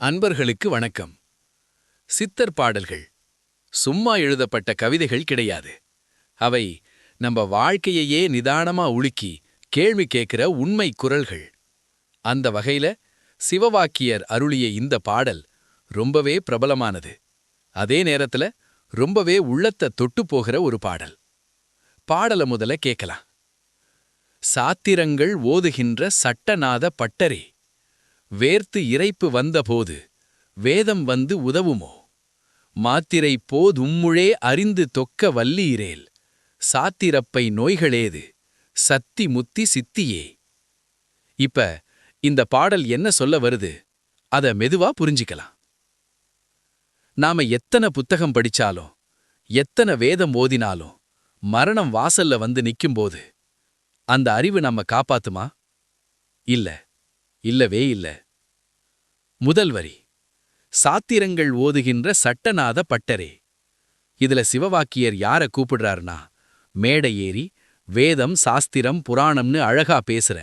அன்பர்களுக்கு வணக்கம். சித்தர் பாடல்கள். சும்மா எழுதப்பட்ட கவிதைகள் கிடையாது. அவை நம்ம வாழ்க்கையையே நிதானமா உலுக்கி கேள்வி கேட்கிற உண்மை குரல்கள். அந்த வகையில சிவவாக்கியர் அருளிய இந்த பாடல் ரொம்பவே பிரபலமானது. அதே நேரத்துல ரொம்பவே உள்ளத்த தொட்டு போகிற ஒரு பாடல். பாடல முதல்ல கேட்கலாம். சாத்திரங்கள் ஓதுகின்ற சட்டநாத பட்டரே. வேர்த்து இறைப்பு வந்தபோது வேதம் வந்து உதவுமோ? மாத்திரை போதும்முழே அறிந்து தொக்க வல்லீரேல். சாத்திரப்பை நோய்களேது சத்தி முத்தி சித்தியே. இப்ப இந்த பாடல் என்ன சொல்ல வருது? அத மெதுவா புரிஞ்சிக்கலாம். நாம எத்தனை புத்தகம் படிச்சாலும் எத்தனை வேதம் ஓதினாலும் மரணம் வாசல்ல வந்து நிக்கும்போது அந்த அறிவு நம்ம காப்பாத்துமா? இல்ல. இல்லவே இல்ல. முதல் வரி. சாத்திரங்கள் ஓதுகின்ற சட்டநாத பட்டரே. இதுல சிவவாக்கியர் யார கூப்பிடுறாருனா மேடை ஏறி வேதம் சாஸ்திரம் புராணம்னு அழகா பேசுற.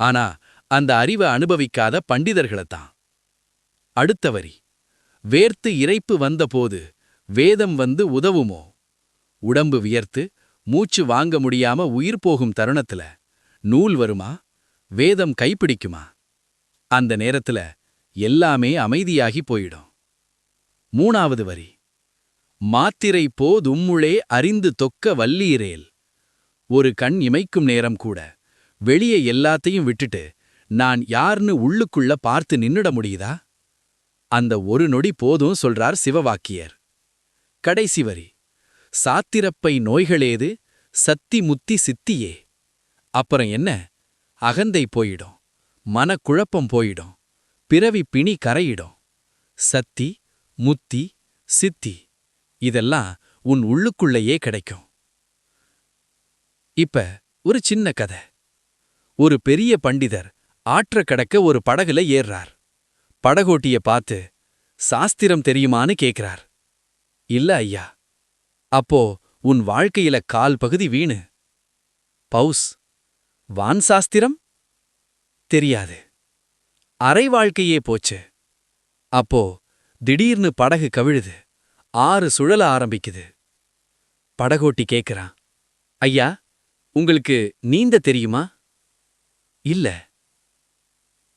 ஆனா அந்த அறிவை அனுபவிக்காத பண்டிதர்களைத்தான் அடுத்த வரி. வேர்த்து இறைப்பு வந்தபோது வேதம் வந்து உதவுமோ? உடம்பு வியர்த்து மூச்சு வாங்க முடியாம உயிர் போகும் தருணத்துல நூல் வருமா? வேதம் கைப்பிடிக்குமா? அந்த நேரத்துல எல்லாமே அமைதியாகி போயிடும். மூணாவது வரி. மாத்திரை போதும்முளே அறிந்து தொக்க வல்லீரேல். ஒரு கண் இமைக்கும் நேரம் கூட. வெளியே எல்லாத்தையும் விட்டுட்டு நான் யார்னு உள்ளுக்குள்ள பார்த்து நின்னுட முடியுதா? அந்த ஒரு நொடி போதும் சொல்றார் சிவவாக்கியர். கடைசி வரி. சாத்திரப்பை நோய்களேது சத்தி முத்தி சித்தியே. அப்புறம் என்ன? அகந்தை போயிடும். மனக்குழப்பம் போயிடும். பிறவி பிணி கரையிடும். சத்தி முத்தி சித்தி இதெல்லாம் உன் உள்ளுக்குள்ளேயே கிடைக்கும். இப்ப ஒரு சின்ன கதை. ஒரு பெரிய பண்டிதர் ஆற்ற கடக்க ஒரு படகுல ஏறுறார். படகோட்டிய பார்த்து சாஸ்திரம் தெரியுமான்னு கேக்குறார். இல்ல ஐயா. அப்போ உன் வாழ்க்கையில கால் பகுதி வீணு. பவுஸ். வான் சாஸ்திரம்? தெரியாது. அரை வாழ்க்கையே போச்சு. அப்போ திடீர்னு படகு கவிழுது. ஆறு சுழல ஆரம்பிக்குது. படகோட்டி கேக்குறான். ஐயா உங்களுக்கு நீந்த தெரியுமா? இல்ல.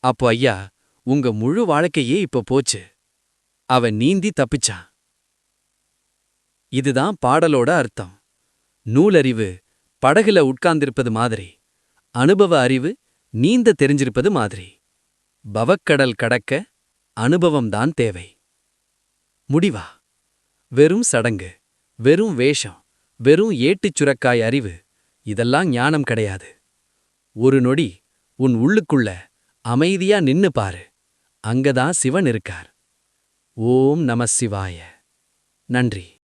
அப்போ ஐயா உங்க முழு வாழ்க்கையே இப்ப போச்சு. அவன் நீந்தி தப்பிச்சான். இதுதான் பாடலோட அர்த்தம். நூலறிவு படகுல உட்கார்ந்திருப்பது மாதிரி. அனுபவ அறிவு நீந்த தெரிஞ்சிருப்பது மாதிரி. பவக்கடல் கடக்க அனுபவம்தான் தேவை. முடிவா? வெறும் சடங்கு வெறும் வேஷம் வெறும் ஏட்டுச் சுரக்காய் அறிவு இதெல்லாம் ஞானம் கிடையாது. ஒரு நொடி உன் உள்ளுக்குள்ள அமைதியா நின்னு பாரு. அங்கதான் சிவன் இருக்கார். ஓம் நம சிவாய. நன்றி.